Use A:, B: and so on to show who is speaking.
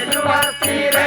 A: எதிர்பார்த்தீர.